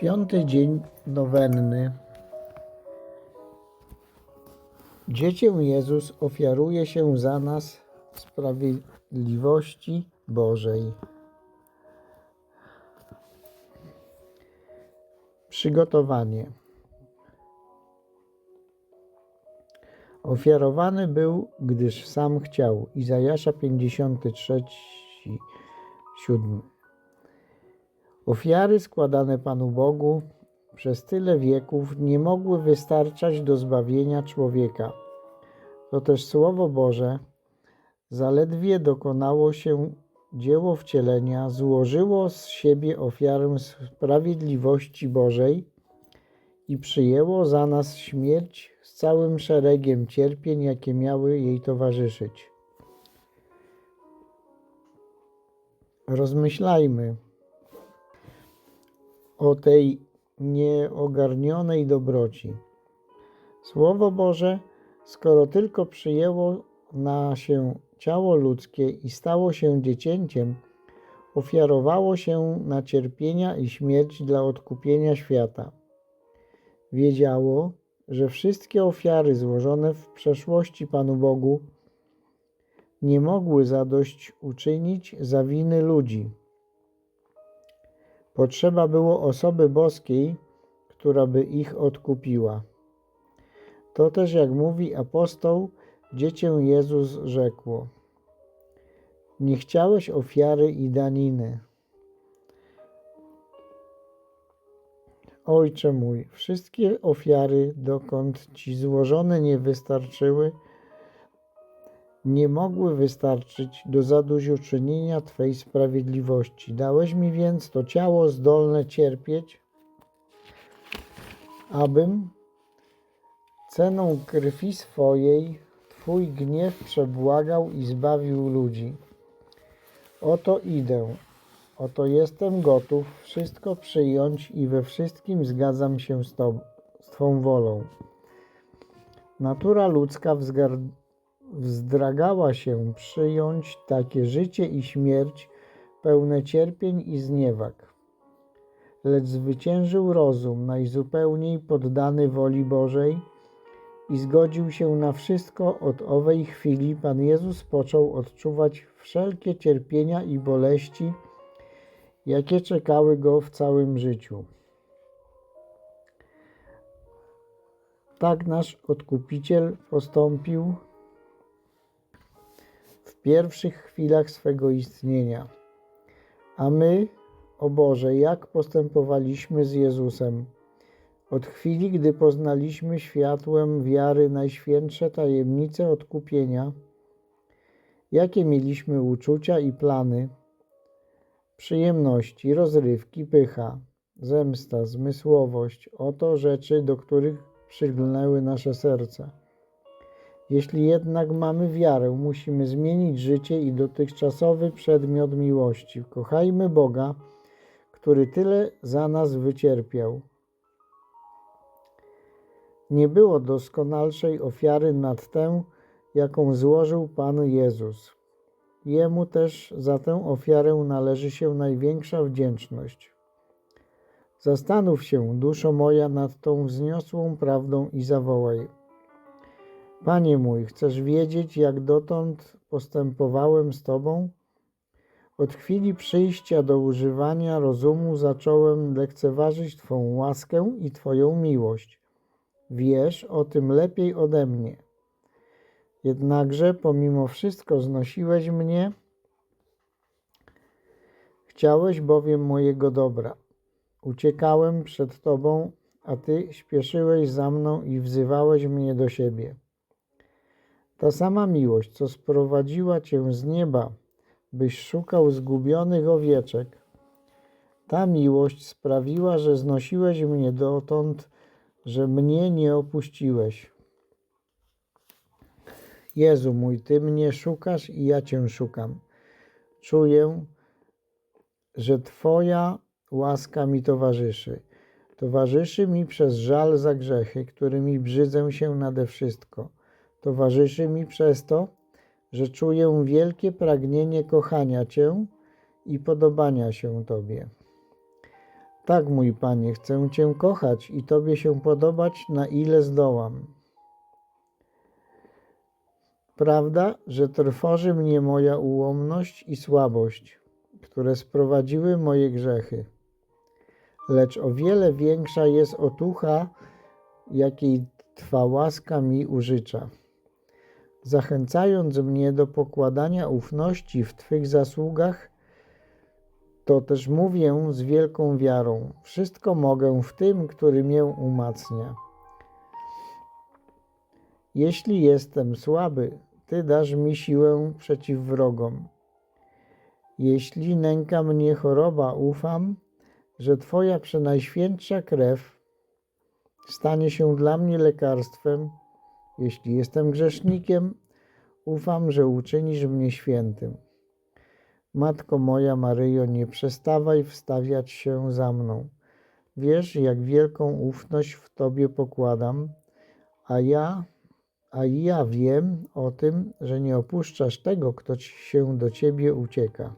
Piąty dzień nowenny. Dziecię Jezus ofiaruje się za nas w sprawiedliwości Bożej. Przygotowanie. Ofiarowany był, gdyż sam chciał. Izajasza 53, 7. Ofiary składane Panu Bogu przez tyle wieków nie mogły wystarczać do zbawienia człowieka. To też Słowo Boże, zaledwie dokonało się dzieło wcielenia, złożyło z siebie ofiarę sprawiedliwości Bożej i przyjęło za nas śmierć z całym szeregiem cierpień, jakie miały jej towarzyszyć. Rozmyślajmy o tej nieogarnionej dobroci. Słowo Boże, skoro tylko przyjęło na się ciało ludzkie i stało się dziecięciem, ofiarowało się na cierpienia i śmierć dla odkupienia świata. Wiedziało, że wszystkie ofiary złożone w przeszłości Panu Bogu nie mogły zadość uczynić za winy ludzi. Potrzeba było osoby boskiej, która by ich odkupiła. To też, jak mówi apostoł, dziecię Jezus rzekło: Nie chciałeś ofiary i daniny. Ojcze mój, wszystkie ofiary, dokąd ci złożone nie wystarczyły, nie mogły wystarczyć do zadośćuczynienia Twej sprawiedliwości. Dałeś mi więc to ciało zdolne cierpieć, abym ceną krwi swojej Twój gniew przebłagał i zbawił ludzi. Oto idę, oto jestem gotów wszystko przyjąć i we wszystkim zgadzam się z, tobą, z Twą wolą. Natura ludzka wzgar- wzdragała się przyjąć takie życie i śmierć pełne cierpień i zniewag. Lecz zwyciężył rozum najzupełniej poddany woli Bożej i zgodził się na wszystko od owej chwili. Pan Jezus począł odczuwać wszelkie cierpienia i boleści, jakie czekały go w całym życiu. Tak nasz Odkupiciel postąpił pierwszych chwilach swego istnienia. A my, o Boże, jak postępowaliśmy z Jezusem? Od chwili, gdy poznaliśmy światłem wiary najświętsze tajemnice odkupienia, jakie mieliśmy uczucia i plany, przyjemności, rozrywki, pycha, zemsta, zmysłowość, oto rzeczy, do których przyglnęły nasze serca. Jeśli jednak mamy wiarę, musimy zmienić życie i dotychczasowy przedmiot miłości. Kochajmy Boga, który tyle za nas wycierpiał. Nie było doskonalszej ofiary nad tę, jaką złożył Pan Jezus. Jemu też za tę ofiarę należy się największa wdzięczność. Zastanów się, duszo moja, nad tą wzniosłą prawdą i zawołaj. Panie mój, chcesz wiedzieć, jak dotąd postępowałem z Tobą? Od chwili przyjścia do używania rozumu zacząłem lekceważyć Twą łaskę i Twoją miłość. Wiesz o tym lepiej ode mnie. Jednakże pomimo wszystko znosiłeś mnie, chciałeś bowiem mojego dobra. Uciekałem przed Tobą, a Ty śpieszyłeś za mną i wzywałeś mnie do siebie. Ta sama miłość, co sprowadziła Cię z nieba, byś szukał zgubionych owieczek, ta miłość sprawiła, że znosiłeś mnie dotąd, że mnie nie opuściłeś. Jezu mój, Ty mnie szukasz i ja Cię szukam. Czuję, że Twoja łaska mi towarzyszy. Towarzyszy mi przez żal za grzechy, którymi brzydzę się nade wszystko. Towarzyszy mi przez to, że czuję wielkie pragnienie kochania Cię i podobania się Tobie. Tak, mój Panie, chcę Cię kochać i Tobie się podobać, na ile zdołam. Prawda, że trwoży mnie moja ułomność i słabość, które sprowadziły moje grzechy. Lecz o wiele większa jest otucha, jakiej Twa łaska mi użycza. Zachęcając mnie do pokładania ufności w Twych zasługach, to też mówię z wielką wiarą: Wszystko mogę w tym, który mię umacnia. Jeśli jestem słaby, Ty dasz mi siłę przeciw wrogom. Jeśli nęka mnie choroba, ufam, że Twoja przenajświętsza krew stanie się dla mnie lekarstwem. Jeśli jestem grzesznikiem, ufam, że uczynisz mnie świętym. Matko moja Maryjo, nie przestawaj wstawiać się za mną. Wiesz, jak wielką ufność w Tobie pokładam, a ja, a ja wiem o tym, że nie opuszczasz tego, kto się do Ciebie ucieka.